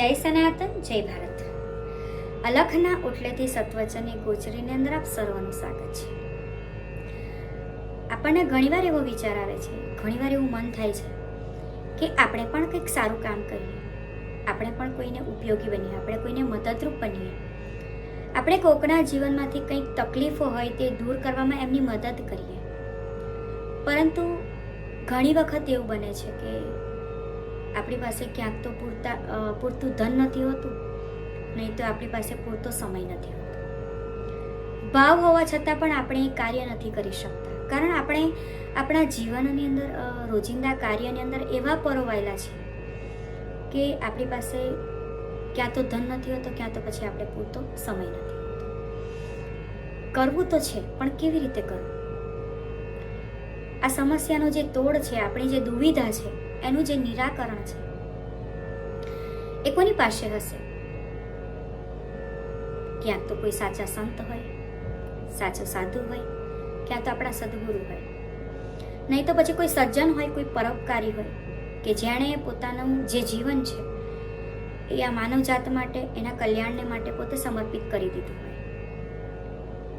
જય સનાતન, જય ભારત. અલખના ઉટલેથી સત્વચનની ગોચરીની અંદર આપ સર્વનું સ્વાગત છે. આપણને ઘણીવાર એવો વિચાર આવે છે, ઘણીવાર એવું મન થાય છે, કે આપણે પણ કંઈક સારું કામ કરીએ. આપણે પણ કોઈને ઉપયોગી બનીએ, આપણે કોઈને મદદરૂપ બનીએ. આપણે કોકના જીવનમાંથી કંઈક તકલીફો હોય તે દૂર કરવામાં એમની મદદ કરીએ. પરંતુ ઘણી વખત એવું બને છે કે આપણી પાસે ક્યાંક તો પૂરતા પૂરતું ધન નથી હોતું, નહીં તો આપણી પાસે પૂરતો સમય નથી હોતો. ભાવ હોવા છતાં પણ આપણે એ કાર્ય નથી કરી શકતા. કારણ આપણે આપણા જીવનની અંદર રોજિંદા કાર્યની અંદર એવા પરોવાયેલા છે કે આપણી પાસે ક્યાં તો ધન નથી હોતો, ક્યાં તો પછી આપણે પૂરતો સમય નથી હોતો. કરવું તો છે, પણ કેવી રીતે કરવું? આ સમસ્યાનો જે તોડ છે, આપણી જે દુવિધા છે એનું જે નિરાકરણ છે, એ કોની પાસે હશે? ક્યાંક તો કોઈ સાચા સંત હોય, સાચો સાધુ હોય ક્યાં તો આપણા સદગુરુ હોય. નહીં તો પછી કોઈ સજ્જન હોય, કોઈ પરોપકારી હોય, કે જેણે પોતાનું જે જીવન છે, એ આ માનવજાત માટે, એના કલ્યાણને માટે પોતે સમર્પિત કરી દીધું હોય.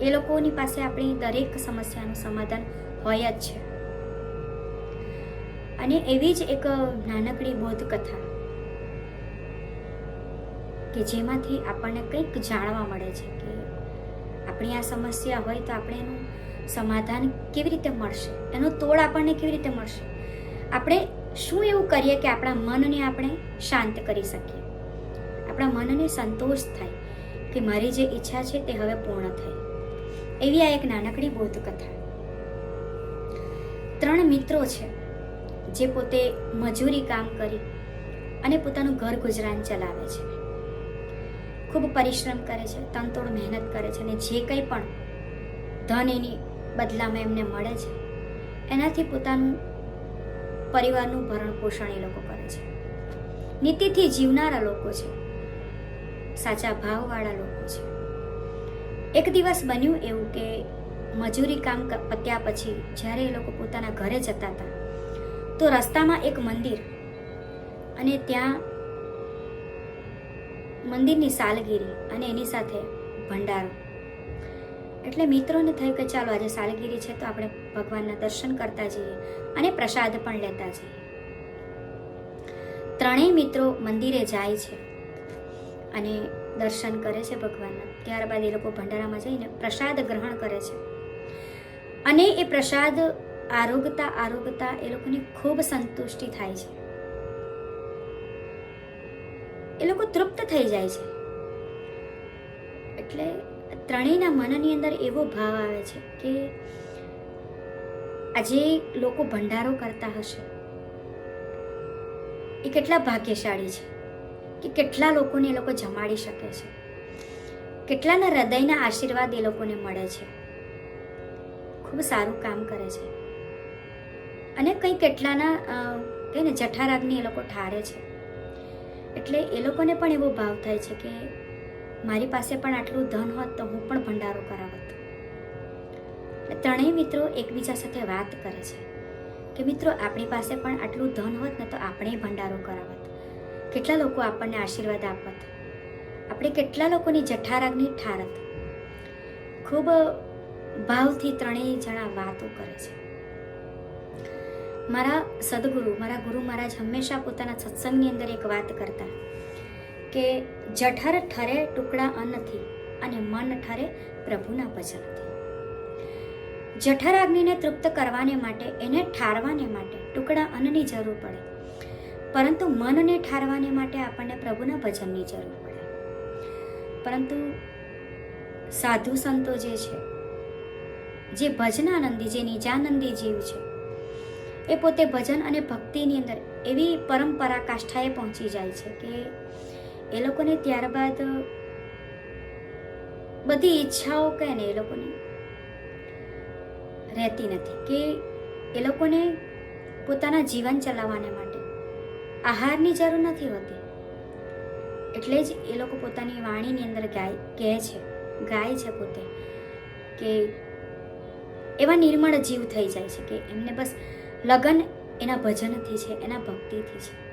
એ લોકોની પાસે આપણી દરેક સમસ્યાનું સમાધાન હોય જ છે. અને એવી જ એક નાનકડી બોધ કથા કે જેમાંથી આપણને કંઈક જાણવા મળે છે કે આપણી આ સમસ્યા હોય તો આપણે એનું સમાધાન કેવી રીતે મળશે? એનો તોડ આપણને કેવી રીતે મળશે? આપણે શું એવું કરીએ કે આપણા મનને આપણે શાંત કરી શકીએ? આપણા મનને સંતોષ થાય કે મારી જે ઈચ્છા છે તે હવે પૂર્ણ થઈ. એવી આ એક નાનકડી બોધ કથા ત્રણ મિત્રો છે. જે પોતે મજૂરી કામ કરી અને પોતાનું ઘર ગુજરાન ચલાવે છે. ખૂબ પરિશ્રમ કરે છે, તનતોડ મહેનત કરે છે અને જે કંઈ પણ ધન એની બદલામાં એમને મળે છે, એનાથી પોતાનું પરિવારનું ભરણ પોષણ એ લોકો કરે છે. નીતિથી જીવનારા લોકો છે, સાચા ભાવવાળા લોકો છે. એક દિવસ બન્યું એવું કે મજૂરી કામ પત્યા પછી જ્યારે એ લોકો પોતાના ઘરે જતા હતા તો રસ્તામાં એક મંદિર અને ત્યાં મંદિરની સાલગીરી અને એની સાથે ભંડારો. એટલે મિત્રોને થયું કે ચાલો આજે સાલગીરી છે તો આપણે ભગવાનના દર્શન કરતા જઈએ અને પ્રસાદ પણ લેતા જઈએ. ત્રણેય મિત્રો મંદિરે જાય છે અને દર્શન કરે છે ભગવાનના. ત્યારબાદ એ લોકો ભંડારામાં જઈને પ્રસાદ ગ્રહણ કરે છે. અને એ પ્રસાદ આરોગતા આરોગતા એ લોકોની ખૂબ સંતુષ્ટિ થાય છે. એ લોકો તૃપ્ત થઈ જાય છે. એટલે ત્રણેયના મનની અંદર એવો ભાવ આવે છે કે આજે લોકો ભંડારો કરતા હશે. એ કેટલા ભાગ્યશાળી છે કે કેટલા લોકોને એ લોકો જમાડી શકે છે. કેટલાના હૃદયના આશીર્વાદ એ લોકોને મળે છે. ખૂબ સારું કામ કરે છે. અને કંઈ કેટલાના કહે ને જઠારાગની એ લોકો ઠારે છે. એટલે એ લોકોને પણ એવો ભાવ થાય છે કે મારી પાસે પણ આટલું ધન હોત તો હું પણ ભંડારો કરાવત. ત્રણેય મિત્રો એકબીજા સાથે વાત કરે છે કે મિત્રો આપણી પાસે પણ આટલું ધન હોત ને તો આપણે ભંડારો કરાવત. કેટલા લોકો આપણને આશીર્વાદ આપત. આપણે કેટલા લોકોની જઠારાગની ઠારત. ખૂબ ભાવથી ત્રણેય જણા વાતો કરે છે. મારા સદગુરુ, મારા ગુરુ મહારાજ હંમેશા પોતાના સત્સંગની અંદર એક વાત કરતા કે જઠર ઠરે ટુકડા અન્નથી અને મન ઠરે પ્રભુના ભજનથી જઠર અગ્નિને તૃપ્ત કરવાને માટે, એને ઠારવાને માટે ટુકડા અન્નની જરૂર પડે. પરંતુ મનને ઠારવાને માટે આપણને પ્રભુના ભજનની જરૂર પડે. પરંતુ સાધુ સંતો જે છે, જે ભજનાનંદી, જે નિજાનંદી જીવ છે એ પોતે ભજન અને ભક્તિની અંદર એવી પરંપરા કાષ્ઠાએ પહોંચી જાય છે કે એ લોકોને ત્યારબાદ બધી ઈચ્છાઓ કહે ને એ લોકોની રહેતી નથી કે એ લોકોને પોતાના જીવન ચલાવવાને માટે આહારની જરૂર નથી હોતી. એટલે જ એ લોકો પોતાની વાણીની અંદર ગાય, કહે છે, ગાય છે પોતે કે એવા નિર્મળ જીવ થઈ જાય છે કે એમને બસ લગન એના ભજનથી છે, એના ભક્તિથી છે.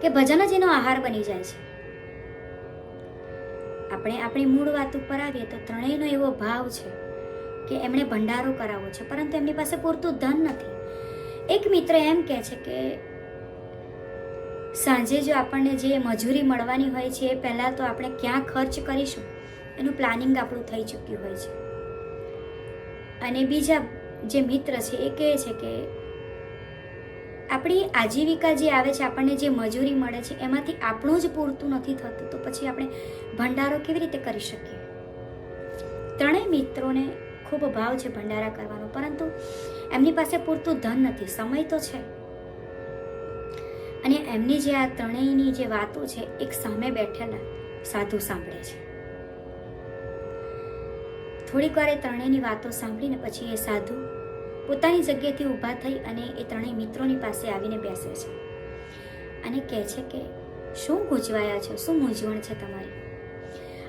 કે ભજન જ એનો આહાર બની જાય છે. આપણે આપણી મૂળ વાત ઉપર આવીએ તો ત્રણેયનો એવો ભાવ છે કે એમણે ભંડારો કરાવવો છે, પરંતુ એમની પાસે પૂરતું ધન નથી. એક મિત્ર એમ કહે છે કે સાંજે જો આપણને જે મજૂરી મળવાની હોય છે એ પહેલાં તો આપણે ક્યાં ખર્ચ કરીશું? એનું પ્લાનિંગ આપણું થઈ ચૂક્યું હોય છે. અને બીજા જે મિત્ર છે એ કહે છે કે આપણી આજીવિકા જે આવે છે, આપણને જે મજૂરી મળે છે, એમાંથી આપણું જ પૂરતું નથી થતું. તો પછી આપણે ભંડારો કેવી રીતે કરી શકીએ? ત્રણેય મિત્રોને ખૂબ ભાવ છે ભંડારા કરવાનો. પરંતુ એમની પાસે પૂરતું ધન નથી, સમય તો છે. અને એમની જે આ ત્રણેયની જે વાતો છે, એક સામે બેઠેલા સાધુ સાંભળે છે. થોડીક વાર એ ત્રણેયની વાતો સાંભળીને પછી એ સાધુ પોતાની જગ્યાએથી ઊભા થઈ અને એ ત્રણેય મિત્રોની પાસે આવીને બેસે છે. અને કહે છે કે, શું ગૂંચવાયા છો? શું મૂંઝવણ છે તમારી?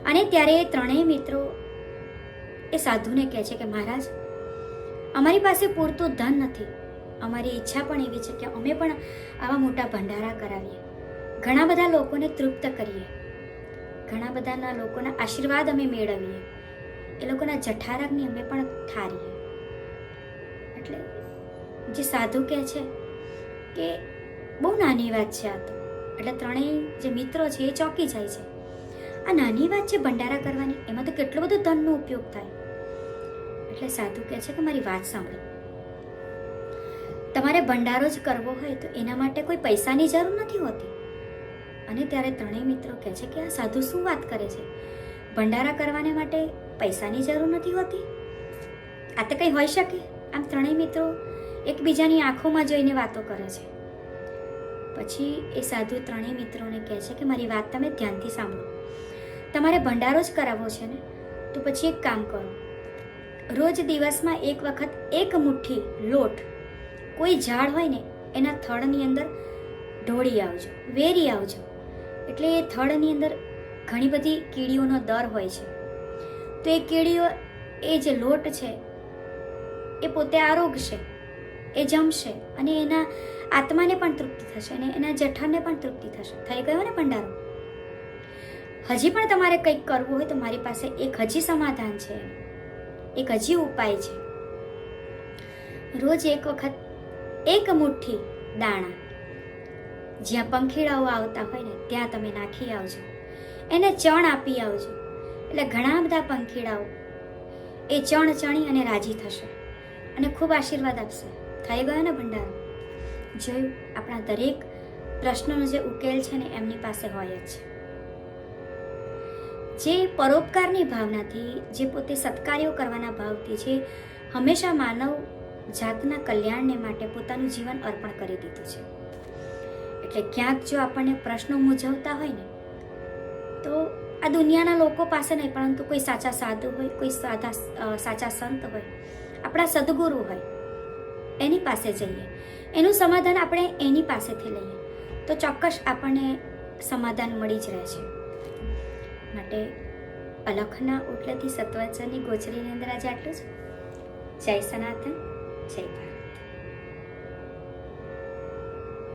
અને ત્યારે એ ત્રણેય મિત્રો એ સાધુને કહે છે કે, મહારાજ, અમારી પાસે પૂરતું ધન નથી. અમારી ઈચ્છા પણ એવી છે કે અમે પણ આવા મોટા ભંડારા કરાવીએ. ઘણા બધા લોકોને તૃપ્ત કરીએ. ઘણા બધાના લોકોના આશીર્વાદ અમે મેળવીએ. એ લોકોના જઠારકની અમે પણ ઠારીએ એટલે જે સાધુ કહે છે કે બહુ નાની વાત છે આ તો. એટલે ત્રણેય જે મિત્રો છે એ ચોંકી જાય છે. આ નાની વાત છે ભંડારા કરવાની, એમાં તો કેટલો બધો ધનનો ઉપયોગ થાય. એટલે સાધુ કહે છે કે મારી વાત સાંભળો. તમારે ભંડારો જ કરવો હોય તો એના માટે કોઈ પૈસાની જરૂર નથી હોતી. અને ત્યારે ત્રણેય મિત્રો કહે છે કે આ સાધુ શું વાત કરે છે? ભંડારા કરવાને માટે પૈસાની જરૂર નથી હોતી? આ તો કંઈ હોઈ શકે. આમ ત્રણેય મિત્રો એકબીજાની આંખોમાં જોઈને વાતો કરે છે. પછી એ સાધુ ત્રણેય મિત્રોને કહે છે કે મારી વાત તમે ધ્યાનથી સાંભળો. તમારે ભંડારો જ કરાવવો છે ને? તો પછી એક કામ કરો. રોજ દિવસમાં એક વખત એક મુઠ્ઠી લોટ કોઈ ઝાડ હોય ને, એના થડની અંદર ઢોળી આવજો, વેરી આવજો. એટલે એ થડની અંદર ઘણી બધી કીડીઓનો દર હોય છે. તો એ કીડીઓ, એ જે લોટ છે, એ પોતે આરોગશે, એ જમશે અને એના આત્માને પણ તૃપ્તિ થશે અને એના જઠરને પણ તૃપ્તિ થશે. થઈ ગયો ને ભંડારો? હજી પણ તમારે કંઈક કરવું હોય તો મારી પાસે એક હજી સમાધાન છે. એક હજી ઉપાય છે. રોજ એક વખત એક મુઠ્ઠી દાણા જ્યાં પંખીડાઓ આવતા હોય ને, ત્યાં તમે નાખી આવજો. એને ચણ આપી આવજો. એટલે ઘણા બધા પંખીડાઓ એ ચણ ચણી અને રાજી થશે અને ખૂબ આશીર્વાદ આપશે. થઈ ગયો ને ભંડારો? જોયું, આપણા દરેક પ્રશ્નોનો જે ઉકેલ છે ને એમની પાસે હોય જ છે. જે પરોપકારની ભાવનાથી, જે પોતે સત્કાર્યો કરવાના ભાવથી, જે હંમેશા માનવ જાતના કલ્યાણને માટે પોતાનું જીવન અર્પણ કરી દીધું છે. એટલે ક્યાંક જો આપણને પ્રશ્નો મૂંઝવતા હોય ને તો આ દુનિયાના લોકો પાસે નહીં, પરંતુ કોઈ સાચા સાધુ હોય, કોઈ સાધા સાચા સંત હોય, આપણા સદગુરુ હોય, એની પાસે જઈએ. એનું સમાધાન આપણે એની પાસેથી લઈએ. તો ચોક્કસ આપણને સમાધાન મળી જ રહે છે. માટે અલખના ઉટલેથી સત્વચનની ગોચરીની અંદર આજે આટલું જ. જય સનાતન, જય ભારત.